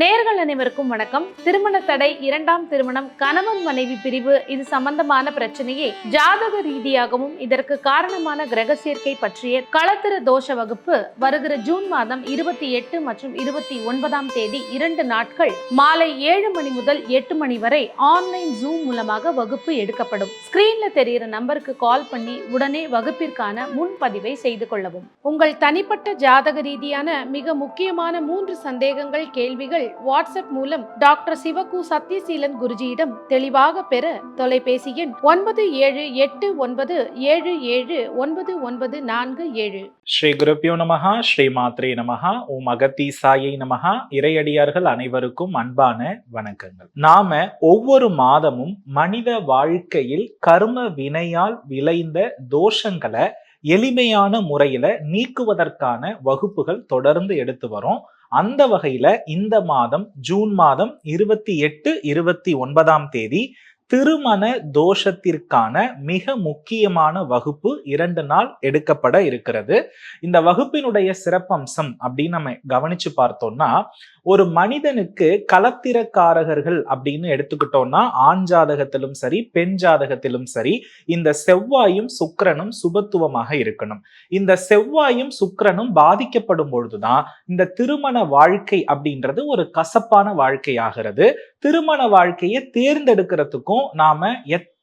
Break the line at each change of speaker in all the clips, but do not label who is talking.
நேர்கள் அனைவருக்கும் வணக்கம். திருமண தடை இரண்டாம் திருமணம் கணவன் மனைவி பிரிவு இது சம்பந்தமான பிரச்சனையை. ஜாதக ரீதியாகவும் இதற்கு காரணமான கிரக சேர்க்கை பற்றிய களத்திர தோஷ வகுப்பு வருகிற ஜூன் மாதம் இருபத்தி எட்டு மற்றும் இருபத்தி ஒன்பதாம் தேதி இரண்டு நாட்கள் மாலை ஏழு மணி முதல் எட்டு மணி வரை ஆன்லைன் ஜூம் மூலமாக வகுப்பு எடுக்கப்படும். ஸ்கிரீன்ல தெரிகிற நம்பருக்கு கால் பண்ணி உடனே வகுப்பிற்கான முன்பதிவை செய்து கொள்ளவும். உங்கள் தனிப்பட்ட ஜாதக ரீதியான மிக முக்கியமான மூன்று சந்தேகங்கள் கேள்விகள் வாட்ஸ்அப் மூலம் டாக்டர் சிவகு சத்யசீலன் குருஜியிடம் தெளிவாக பெற தொலைபேசி எண் ஒன்பது ஏழு எட்டு ஒன்பது ஏழு ஏழு ஒன்பது ஒன்பது நான்கு ஏழு.
ஸ்ரீ குருப்பியோ நமகா ஸ்ரீ மாத்ரே நமகா ஓம் அகத்தீசாயை நமகா இறையடியார்கள் அனைவருக்கும் அன்பான வணக்கங்கள். நாம ஒவ்வொரு மாதமும் மனித வாழ்க்கையில் கர்ம வினையால் விளைந்த தோஷங்களை எளிமையான முறையில நீக்குவதற்கான வகுப்புகள் தொடர்ந்து எடுத்து வரோம். அந்த வகையில இந்த மாதம் ஜூன் மாதம் இருபத்தி எட்டு இருபத்தி ஒன்பதாம் தேதி திருமண தோஷத்திற்கான மிக முக்கியமான வகுப்பு இரண்டு நாள் எடுக்கப்பட இருக்கிறது. இந்த வகுப்பினுடைய சிறப்பம்சம் அப்படின்னு நம்ம கவனிச்சு பார்த்தோம்னா ஒரு மனிதனுக்கு கலத்திரக்காரகர்கள் அப்படின்னு எடுத்துக்கிட்டோம்னா ஆண் ஜாதகத்திலும் சரி பெண் ஜாதகத்திலும் சரி இந்த செவ்வாயும் சுக்கரனும் சுபத்துவமாக இருக்கணும். இந்த செவ்வாயும் சுக்கரனும் பாதிக்கப்படும் பொழுதுதான் இந்த திருமண வாழ்க்கை அப்படின்றது ஒரு கசப்பான வாழ்க்கையாகிறது. திருமண வாழ்க்கையை தேர்ந்தெடுக்கிறதுக்கும் நாம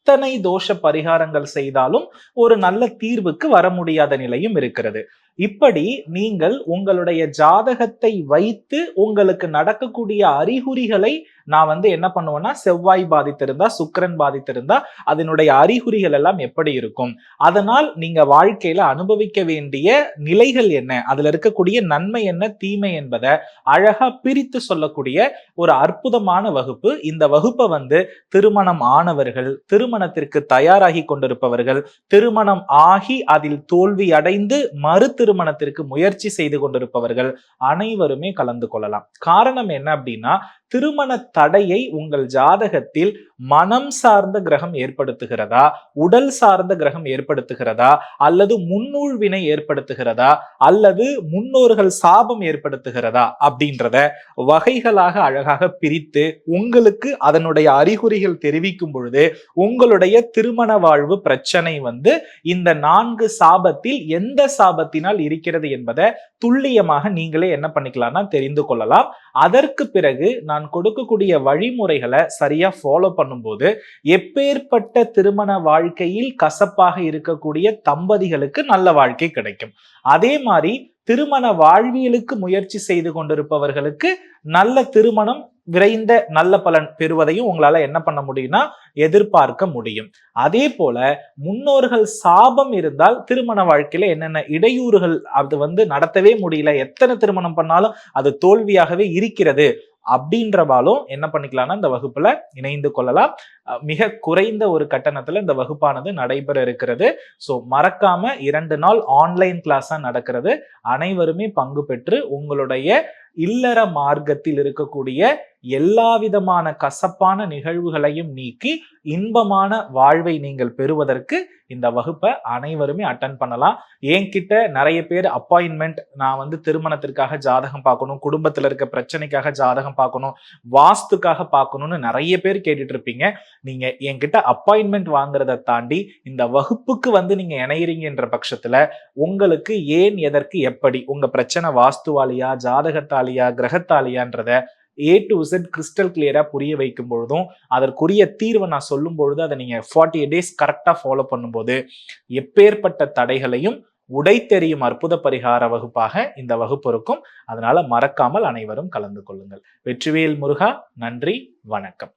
எத்தனை தோஷ பரிகாரங்கள் செய்தாலும் ஒரு நல்ல தீர்வுக்கு வர முடியாத நிலையும் இருக்கிறது. இப்படி நீங்கள் உங்களுடைய ஜாதகத்தை வைத்து உங்களுக்கு நடக்கக்கூடிய அறிகுறிகளை நான் வந்து என்ன பண்ணுவேன்னா செவ்வாய் பாதித்திருந்தா சுக்கிரன் பாதித்திருந்தா அதனுடைய அறிகுறிகள் எல்லாம் எப்படி இருக்கும்? அதனால் நீங்க வாழ்க்கையில அனுபவிக்க வேண்டிய நிலைகள் என்ன? அதுல இருக்கக்கூடிய நன்மை என்ன? தீமை என்பதை அழகா பிரித்து சொல்லக்கூடிய ஒரு அற்புதமான வகுப்பு. இந்த வகுப்பை வந்து திருமணம் ஆனவர்கள் திருமணத்திற்கு தயாராகி கொண்டிருப்பவர்கள் திருமணம் ஆகி அதில் தோல்வி அடைந்து மறு திருமணத்திற்கு முயற்சி செய்து கொண்டிருப்பவர்கள் அனைவருமே கலந்து கொள்ளலாம். காரணம் என்ன அப்படின்னா திருமண தடையை உங்கள் ஜாதகத்தில் மனம் சார்ந்த கிரகம் ஏற்படுத்துகிறதா? உடல் சார்ந்த கிரகம் ஏற்படுத்துகிறதா? அல்லது முன்னூழ்வினை ஏற்படுத்துகிறதா? அல்லது முன்னோர்கள் சாபம் ஏற்படுத்துகிறதா? அப்படின்றத வகைகளாக அழகாக பிரித்து உங்களுக்கு அதனுடைய அறிகுறிகள் தெரிவிக்கும் பொழுது உங்களுடைய திருமண வாழ்வு பிரச்சனை வந்து இந்த நான்கு சாபத்தில் எந்த சாபத்தினால் இருக்கிறது என்பதை துல்லியமாக நீங்களே என்ன பண்ணிக்கலாம்னா தெரிந்து கொள்ளலாம். அதற்கு பிறகு நான் கொடுக்கக்கூடிய வழிமுறைகளை சரியா ஃபாலோ பண்ணும்போது எப்பேற்பட்ட திருமண வாழ்க்கையில் கசப்பாக இருக்கக்கூடிய தம்பதிகளுக்கு நல்ல வாழ்க்கை கிடைக்கும். அதே மாதிரி திருமண வாழ்வியலுக்கு முயற்சி செய்து கொண்டிருப்பவர்களுக்கு நல்ல திருமணம் விரைந்த நல்ல பலன் பெறுவதையும் உங்களால என்ன பண்ண முடியும்னா எதிர்பார்க்க முடியும். அதே போல முன்னோர்கள் சாபம் இருந்தால் திருமண வாழ்க்கையில என்னென்ன இடையூறுகள் அது வந்து நடத்தவே முடியல. எத்தனை திருமணம் பண்ணாலும் அது தோல்வியாகவே இருக்கிறது. அப்படின்றவாலும் என்ன பண்ணிக்கலாம்னா இந்த வகுப்புல இணைந்து கொள்ளலாம். மிக குறைந்த ஒரு கட்டணத்துல இந்த வகுப்பானது நடைபெற இருக்கிறது. ஸோ மறக்காம இரண்டு நாள் ஆன்லைன் கிளாஸா நடக்கிறது. அனைவருமே பங்கு பெற்று உங்களுடைய இல்லற மார்க்கத்தில் இருக்கக்கூடிய எல்லா விதமான கசப்பான நிகழ்வுகளையும் நீக்கி இன்பமான வாழ்வை நீங்கள் பெறுவதற்கு இந்த வகுப்பை அனைவருமே அட்டன் பண்ணலாம். என்கிட்ட நிறைய பேர் அப்பாயின்மெண்ட் நான் வந்து திருமணத்திற்காக ஜாதகம் பார்க்கணும் குடும்பத்தில் இருக்க பிரச்சனைக்காக ஜாதகம் பார்க்கணும் வாஸ்துக்காக பார்க்கணும்னு நிறைய பேர் கேட்டுட்டு இருப்பீங்க. நீங்க என்கிட்ட அப்பாயின்மெண்ட் வாங்குறத தாண்டி இந்த வகுப்புக்கு வந்து நீங்க இணையிறீங்கன்ற பட்சத்துல உங்களுக்கு ஏன் எதற்கு எப்படி உங்க பிரச்சனை வாஸ்துவாலியா ஜாதகத்தாலியா கிரகத்தாலியான்றத ஏ டு இசட் கிறிஸ்டல் கிளியராக புரிய வைக்கும் பொழுதும் அதற்குரிய தீர்வை நான் சொல்லும் பொழுது அதை நீங்கள் ஃபார்ட்டி டேஸ் கரெக்டாக ஃபாலோ பண்ணும்போது எப்பேற்பட்ட தடைகளையும் உடை தெரியும் அற்புத பரிகார வகுப்பாக இந்த வகுப்பு இருக்கும். அதனால மறக்காமல் அனைவரும் கலந்து கொள்ளுங்கள். வெற்றிவேல் முருகா நன்றி வணக்கம்.